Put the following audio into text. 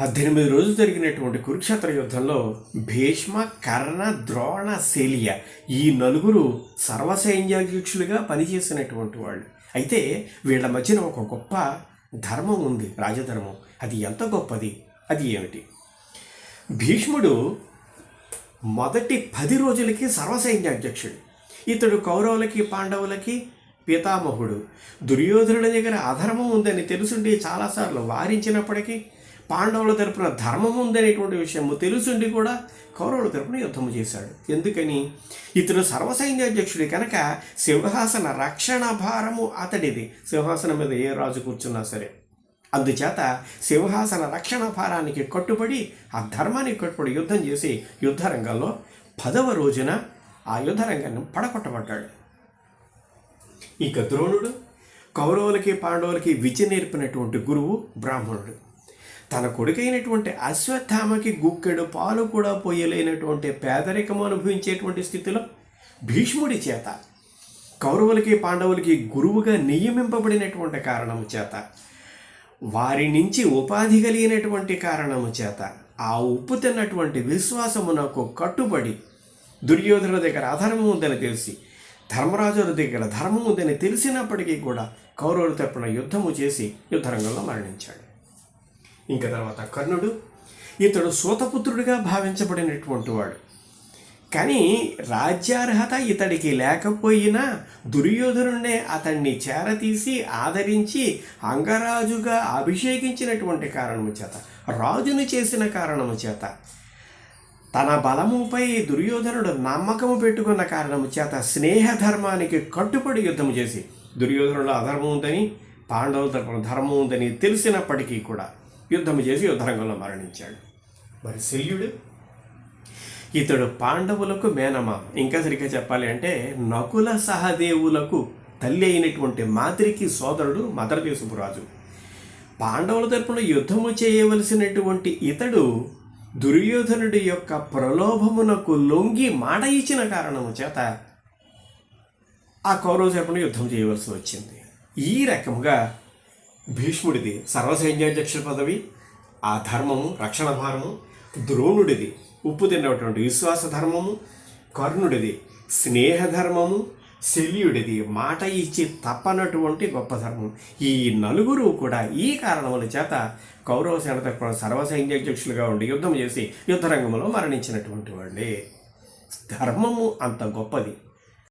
పద్దెనిమిది రోజులు జరిగినటువంటి కురుక్షేత్ర యుద్ధంలో భీష్మ కర్ణ ద్రోణ శైలియ ఈ నలుగురు సర్వసైన్యాధ్యక్షులుగా పనిచేసినటువంటి వాళ్ళు. అయితే వీళ్ళ మధ్యన ఒక గొప్ప ధర్మం ఉంది రాజధర్మం. అది ఎంత గొప్పది? అది ఏమిటి? భీష్ముడు మొదటి పది రోజులకి సర్వసైన్యాధ్యక్షుడు ఇతడు కౌరవులకి పాండవులకి పితామహుడు. దుర్యోధనుడి దగ్గర అధర్మం ఉందని తెలుసుండి చాలాసార్లు వారించినప్పటికీ పాండవుల తరపున ధర్మం ఉందనేటువంటి విషయము తెలుసుండి కూడా కౌరవుల తరపున యుద్ధము చేశాడు. ఎందుకని? ఇతడు సర్వసైన్యాధ్యక్షుడి కనుక సింహాసన రక్షణ భారము అతడిది. సింహాసనం మీద ఏ రాజు కూర్చున్నా సరే. అందుచేత సింహాసన రక్షణ భారానికి కట్టుబడి ఆ ధర్మానికి కట్టుబడి యుద్ధం చేసి యుద్ధరంగంలో పదవ రోజున ఆ యుద్ధరంగాన్ని పడగొట్టబడ్డాడు. ఇక ద్రోణుడు కౌరవులకి పాండవులకి విద్య నేర్పినటువంటి గురువు బ్రాహ్మణుడు. తన కొడుకైనటువంటి అశ్వత్థామకి గుక్కెడు పాలు కూడా పోయలేనటువంటి పేదరికము అనుభవించేటువంటి స్థితిలో భీష్ముడి చేత కౌరవులకి పాండవులకి గురువుగా నియమింపబడినటువంటి కారణము చేత వారి నుంచి ఉపాధి కలిగినటువంటి కారణము చేత ఆ ఉప్పు తిన్నటువంటి విశ్వాసమునకు కట్టుబడి దుర్యోధనుల దగ్గర అధర్మం ఉందని తెలిసి ధర్మరాజుల దగ్గర ధర్మం ఉందని తెలిసినప్పటికీ కూడా కౌరవుల తరపున యుద్ధము చేసి యుద్ధరంగంలో మరణించాడు. ఇంకా తర్వాత కర్ణుడు ఇతడు సూతపుత్రుడిగా భావించబడినటువంటి వాడు. కానీ రాజ్యార్హత ఇతడికి లేకపోయినా దుర్యోధనుడే అతన్ని చేరతీసి ఆదరించి అంగరాజుగా అభిషేకించినటువంటి కారణము చేత రాజును చేసిన కారణము చేత తన బలముపై దుర్యోధనుడు నమ్మకము పెట్టుకున్న కారణము చేత స్నేహధర్మానికి కట్టుబడి యుద్ధం చేసి దుర్యోధనుడు అధర్మం ఉందని పాండవుల తరపున ధర్మం ఉందని తెలిసినప్పటికీ కూడా యుద్ధం చేసి యుద్ధరంగంలో మరణించాడు. మరి శల్యుడు? ఇతడు పాండవులకు మేనమా? ఇంకా సరిగ్గా చెప్పాలి అంటే నకుల సహదేవులకు తల్లి అయినటువంటి మాద్రికి సోదరుడు మదరదేశపు రాజు పాండవుల తరపున యుద్ధము చేయవలసినటువంటి ఇతడు దుర్యోధనుడి యొక్క ప్రలోభమునకు లొంగి మాట ఇచ్చిన కారణము చేత ఆ కౌరవ తరపున యుద్ధం చేయవలసి వచ్చింది. ఈ రకముగా భీష్ముడిది సర్వసైన్యాధ్యక్షుల పదవి ఆ ధర్మము రక్షణ భారము ద్రోణుడిది ఉప్పు తిన్నటువంటి విశ్వాస ధర్మము కర్ణుడిది స్నేహధర్మము శల్యుడిది మాట ఇచ్చి తప్పనటువంటి గొప్ప ధర్మం. ఈ నలుగురు కూడా ఈ కారణముల చేత కౌరవ సేన తరపున సర్వసైన్యాధ్యక్షులుగా ఉండి యుద్ధం చేసి యుద్ధరంగంలో మరణించినటువంటి వాళ్ళే ధర్మము అంత గొప్పది.